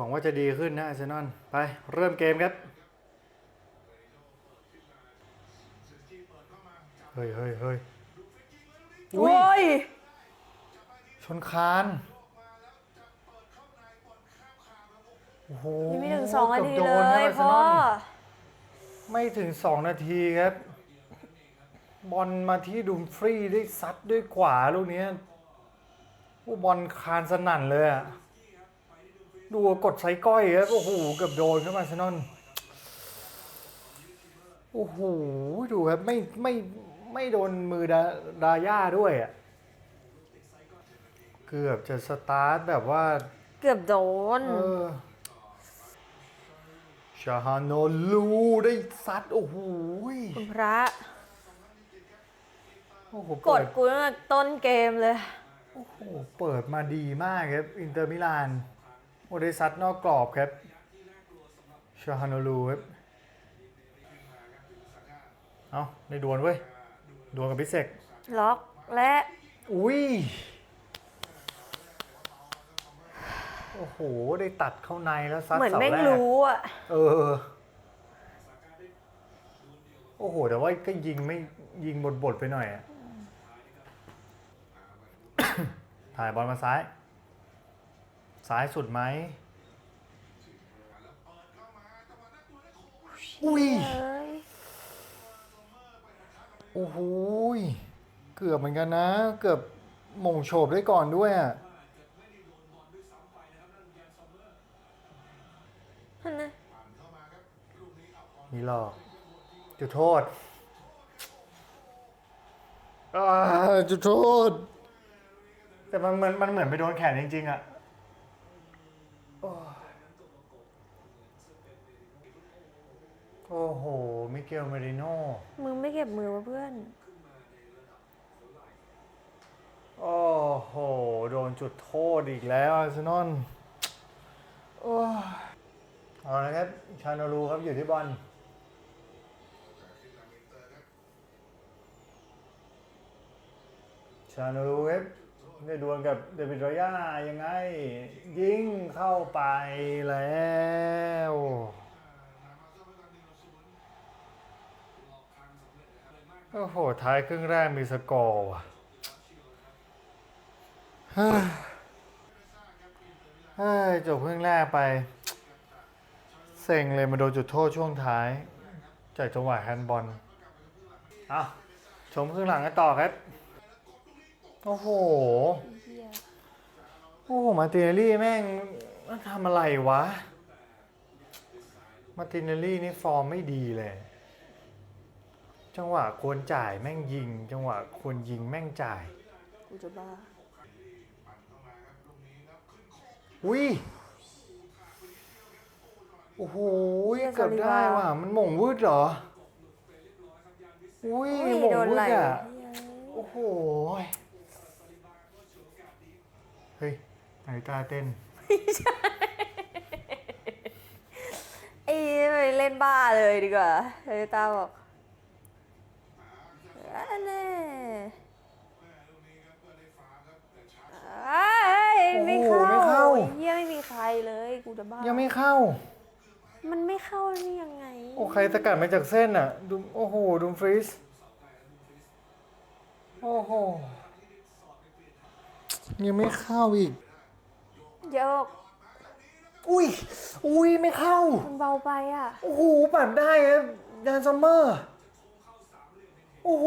หวังว่าจะดีขึ้นนะอาร์เซนอลไปเริ่มเกมครับ เฮ้ยเฮ้ยเฮ้ยโอ้ย ชนคาน โอ้โหยังไม่ถึงสองนาทีกืบเลโดนครับยอาร์เซพ่นออลไม่ถึงสองนาทีครับ บอลมาที่ดุมฟรีได้ซัดด้วยขวาลูกเนี้ยโอ้บอลคานสนั่นเลยอะ ดูกดไซก้อยครับโอ้โหเกือบโดนครับอาร์เซนอลโอ้โหดูครับไม่ไม่ไม่โดนมือดาดาย่าด้วยอะเกือบจะสตาร์ทแบบว่าเกือบโดนเออชาฮานโนลูได้ซัด โอ้โหยคุณพระโอ้โหกเปิดดกูตั้งแต่ต้นเกมเลย โอ้โห เปิดมาดีมากครับ อินเตอร์มิลาน โอได้ซัดนอกกรอบครับชาฮานโนลูครับเอาในดวลเว้ย ดวลกับพิเศษล็อกและ อุ้ย โอ้โห ได้ตัดเข้าในแล้วซัดเหมือนเสาแม่งแรกรู้อะ เออ โอ้โห แต่ว่าก็ยิงไม่ยิงบดบดๆไปหน่อยอะ ถ่ายบอลมาซ้าย ซ้ายสุดไหมอุ้ยเอ้ยโอ้โหยเกือบเหมือนกันนะ เกือบหม่งโฉบได้ก่อนด้วยอะนั่นนะมีหลอกจุดโทษอ่าจุดโทษ แต่มันเหมือนมันเหมือนไปโดนแขนจริงๆอะ โอ้ยโอ้โห มิเกลเมริโน่มึงไม่เก็บมือวะเพื่อน โอ้โห โดนจุดโทษอีกแล้วอาร์เซนอลโอ้ยเอาละครับ ชาโนรูครับอยู่ที่บอล ชาโนรูครับ ได้ดวลกับเดวิดรอย่ายังไง ยิงเข้าไปแล้วโอ้โห ท้ายครึ่งแรกมีสกอร์ว่ะเฮ้ยเฮ้ยจบครึ่งแรกไป เซ็งเลยมาโดนจุดโทษช่วงท้าย จากจังหวะแฮนด์บอลเอาชมครึ่งหลังกันต่อครับ โอ้โหโอ้โห มาร์ติเนลลี่แม่งมันทำอะไรวะ มาร์ติเนลลี่นี่ฟอร์มไม่ดีเลย จังหวะควรจ่ายแม่งยิง จังหวะควรยิงแม่งจ่าย กูจะบ้า อุ้ย โอ้โหเกือบได้ว่ะ มันหม่งวืดเหรอ อุ้ยอุ้ยหม่งโดนวืไหลดอะ เหี้ยโอ้โห เฮ้ยนาฬิกาเต้นไอ้ไปเล่นบ้าเลยดีกว่าเฮยตาบอกอันนี้เอ้ยไม่โอ้โหเข้าไม่เข้า เฮียไม่มีใครเลยกูจะบ้ายังไม่เข้า มันไม่เข้านี่ยังไงโอ้ใครสกัดมาจากเส้นอะดูโอ้โหดูฟรีสโอ้โห ยังไม่เข้าอีก โยกอุ้ย อุ้ยไม่เข้า มันเบาไปอะ โอ้โหปัดได้ครับยานซัมเมอร์ โอ้โห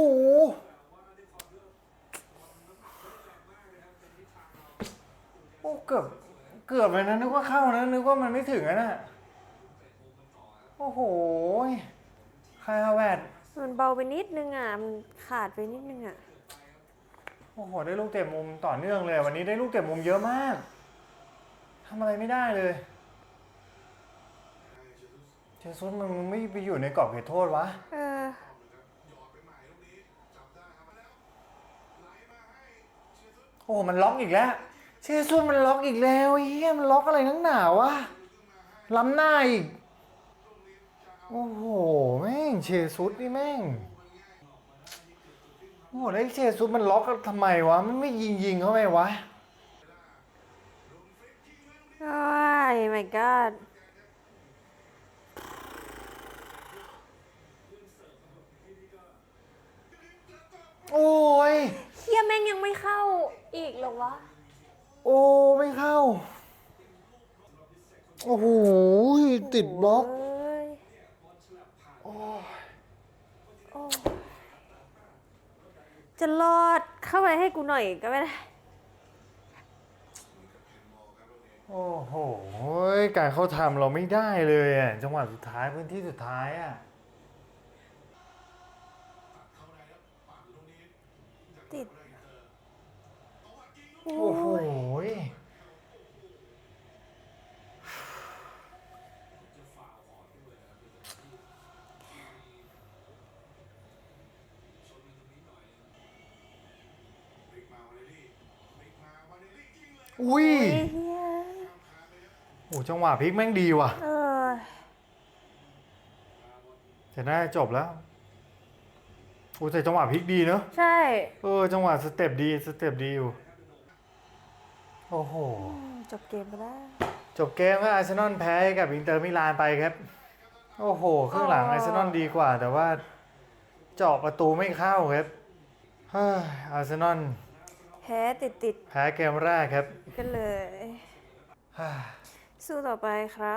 โอ้เกือบ เกือบเลยนะนึกว่าเข้านะ นึกว่ามันไม่ถึงอะนะโอ้โหคายฮาแวดมันเบาไปนิดนึงอะ มันขาดไปนิดนึงอะโอ้โหได้ลูกเตะมุมต่อเนื่องเลย วันนี้ได้ลูกเตะมุมเยอะมากทำอะไรไม่ได้เลยเจสุสมันไม่ไปอยู่ในกรอบเขตโทษวะเออโอ้มันล็อกอีกแล้วเชซุนมันล็อกอีกแล้วไอ้เฮียมันล็อกอะไรนักหนาวะล้ำหน้าอีก โอ้โห แม่งเชซุสนี่แม่ง โอ้โหแล้วไอ้เชซุสมันล็อกทำไมวะ มันไม่ยิงยิงเข้าไปวะ โอ้ย my god โอ้ย เฮียแม่งยังไม่เข้าอีกเหรอวะ โอ้ไม่เข้า โอ้โหติดบล็อกเอ้ยโอ้ จะรอดเข้าไปให้กูหน่อยก็ไม่ได้ โอ้โหการเข้าทำเราไม่ได้เลยอะจังหวะสุดท้ายพื้นที่สุดท้ายอะติด โอ้โห อุ้ยเฮ้ยเฮียโอ้จังหวะพลิกแม่งดีว่ะเออจะน่าจะจบแล้วโอ้แต่จังหวะพลิกดีเนอะใช่ เออจังหวะสเต็ปดีสเต็ปดีอยู่ โอ้โห จบเกมไปแล้ว จบเกมก็อาร์เซนอลแพ้ให้กับอินเตอร์มิลานไปครับ โอ้โหครึ่งหลังอ๋ออาร์เซนอลดีกว่า แต่ว่าเจาะประตูไม่เข้าครับเฮ้ยอาร์เซนอล แพ้ติดติดแพ้เกมแรกครับ ๆ กันเลยเฮ้ยสู้ต่อไปครับ